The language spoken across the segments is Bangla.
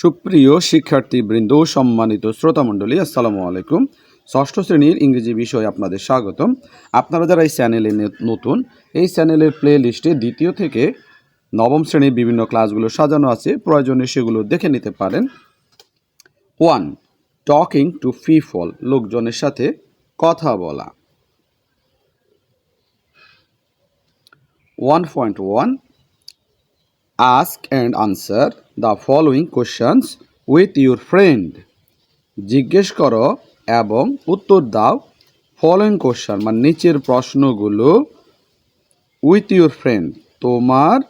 সুপ্রিয় শিক্ষার্থীবৃন্দ, সম্মানিত শ্রোতামণ্ডলী, আসসালামু আলাইকুম। ষষ্ঠ শ্রেণির ইংরেজি বিষয়ে আপনাদের স্বাগতম। আপনারা যারা এই চ্যানেলে নতুন, এই চ্যানেলের প্লে লিস্টে দ্বিতীয় থেকে নবম শ্রেণির বিভিন্ন ক্লাসগুলো সাজানো আছে। প্রয়োজনে সেগুলো দেখে নিতে পারেন। ওয়ান, টকিং টু ফিফল লোকজনের সাথে কথা বলা। One point one ask and answer the following questions with your friend. জিজ্ঞেস করো এবং উত্তর দাও। ফলোয়িং কোশ্চেন মানে নিচের প্রশ্নগুলো উইথ ইউর ফ্রেন্ড তোমার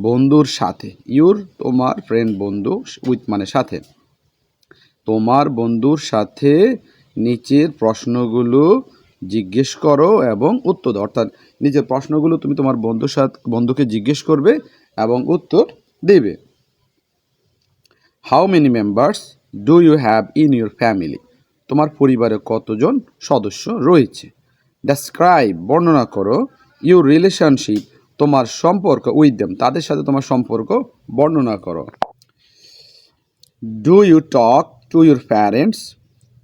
বন্ধুর সাথে। ইউর তোমার ফ্রেন্ড বন্ধু উইথ মানে সাথে। তোমার বন্ধুর সাথে নিচের প্রশ্নগুলো জিজ্ঞেস করো এবং উত্তর দাও। অর্থাৎ নিজের প্রশ্নগুলো তুমি তোমার বন্ধুর সাথে, বন্ধুকে জিজ্ঞেস করবে এবং উত্তর দেবে। How many members do you have in your family তোমার পরিবারে কতজন সদস্য রয়েছে? ডেসক্রাইব বর্ণনা করো। ইউর রিলেশনশিপ তোমার সম্পর্ক উইথ দেম তাদের সাথে তোমার সম্পর্ক বর্ণনা করো। Do you talk to your parents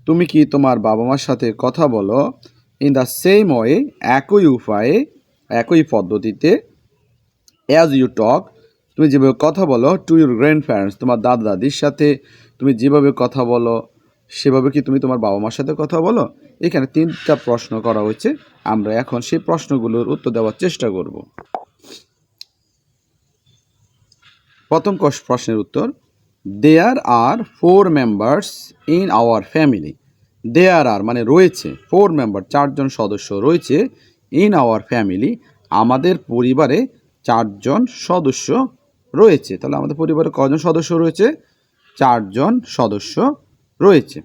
তুমি কি তোমার বাবা মার সাথে কথা বলো? ইন দ্য সেম ওয়ে একই উপায়ে, একই পদ্ধতিতে অ্যাজ ইউ টক তুমি যেভাবে কথা বলো টু ইউর গ্র্যান্ড প্যারেন্টস তোমার দাদা দাদির সাথে তুমি যেভাবে কথা বলো, সেভাবে কি তুমি তোমার বাবা মার সাথে কথা বলো? এখানে তিনটা প্রশ্ন করা হয়েছে। আমরা এখন সেই প্রশ্নগুলোর উত্তর দেওয়ার চেষ্টা করব। প্রথম প্রশ্নের উত্তর there are four members in our family there are মানে রয়েছে ফোর মেম্বার চারজন সদস্য রয়েছে ইন আওয়ার ফ্যামিলি আমাদের পরিবারে চারজন সদস্য রয়েছে। তাহলে আমাদের পরিবারে কজন সদস্য রয়েছে? চারজন সদস্য রয়েছে।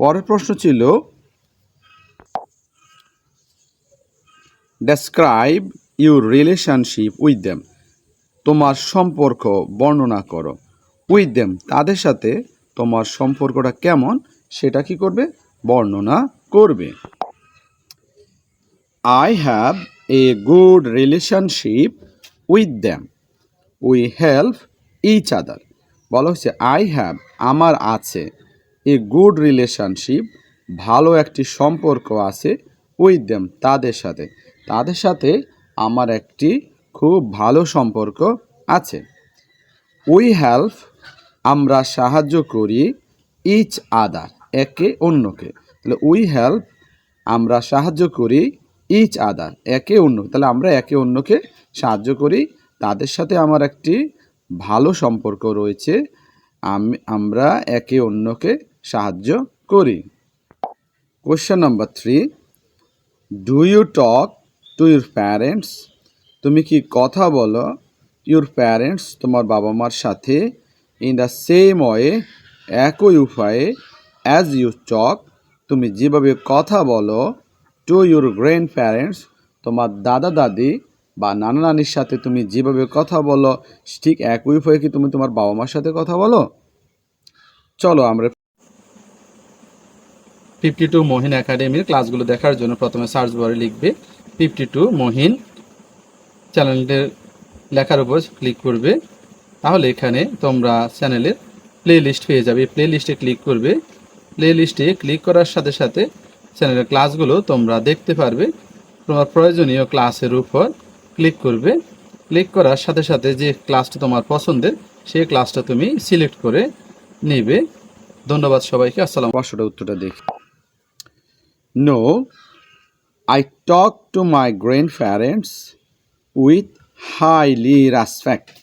পরের প্রশ্ন ছিল describe your relationship with them তোমার সম্পর্ক বর্ণনা করো। উইথ দেম তাদের সাথে তোমার সম্পর্কটা কেমন? সেটা কি করবে? বর্ণনা করবে। I have a good relationship with them we help each other বলা হচ্ছে আই হ্যাভ আমার আছে। এ গুড রিলেশনশিপ ভালো একটি সম্পর্ক আছে উইথ দেম তাদের সাথে। তাদের সাথে আমার একটি খুব ভালো সম্পর্ক আছে। উই হেল্প আমরা সাহায্য করি ইচ আদার একে অন্যকে। তাহলে উই হেল্প আমরা সাহায্য করি ইচ আদার একে অন্য। তাহলে আমরা একে অন্যকে সাহায্য করি। তাদের সাথে আমার একটি ভালো সম্পর্ক রয়েছে। আমি, আমরা একে অন্যকে সাহায্য করি। Question number three do you talk to your parents তুমি কি কথা বলো ইউর প্যারেন্টস তোমার বাবা মার সাথে? ইন দ্য সেম ওয়ে একই উপায়ে অ্যাজ ইউ টক তুমি যেভাবে কথা বলো টু ইউর গ্র্যান্ড প্যারেন্টস তোমার দাদা, দাদি বা নানা নানির সাথে তুমি যেভাবে কথা বলো, ঠিক একই হয়ে কি তুমি তোমার বাবা মার সাথে কথা বলো? চলো আমরা ফিফটি টু মহিন একাডেমির ক্লাসগুলো দেখার জন্য প্রথমে সার্চ বারে লিখবে ফিফটি টু মহিন চ্যানেলটির লেখার উপর ক্লিক করবে। তাহলে এখানে তোমরা চ্যানেলের প্লে লিস্ট পেয়ে যাবে। প্লে লিস্টে ক্লিক করবে। প্লে লিস্টে ক্লিক করার সাথে সাথে চ্যানেলের ক্লাসগুলো তোমরা দেখতে পারবে। তোমার প্রয়োজনীয় ক্লাসের উপর ক্লিক করবে। ক্লিক করার সাথে সাথে যে ক্লাসটা তোমার পছন্দের, সেই ক্লাসটা তুমি সিলেক্ট করে নেবে। ধন্যবাদ সবাইকে, আসসালাম পাঁচশোটা উত্তরটা দেখি। No I talk to my grandparents with highly respect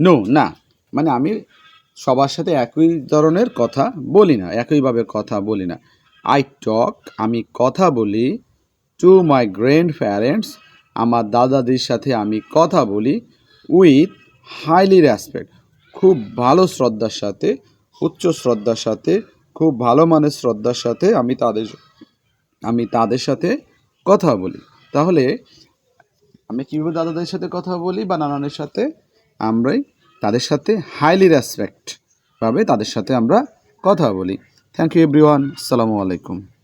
no না মানে আমি সবার সাথে একই ধরনের কথা বলি না একইভাবে কথা বলি না। আই টক আমি কথা বলি টু মাই গ্র্যান্ড প্যারেন্টস আমার দাদাদির সাথে আমি কথা বলি উইথ হাইলি রেসপেক্ট খুব ভালো শ্রদ্ধার সাথে, উচ্চ শ্রদ্ধার সাথে, খুব ভালো মানের শ্রদ্ধার সাথে আমি তাদের আমি তাদের সাথে কথা বলি। তাহলে আমি কীভাবে দাদাদের সাথে কথা বলি বা নানানের সাথে? আমরাই তাদের সাথে হাইলি রেসপেক্ট ভাবে তাদের সাথে আমরা কথা বলি। থ্যাংক ইউ এভরিওয়ান আসসালামু আলাইকুম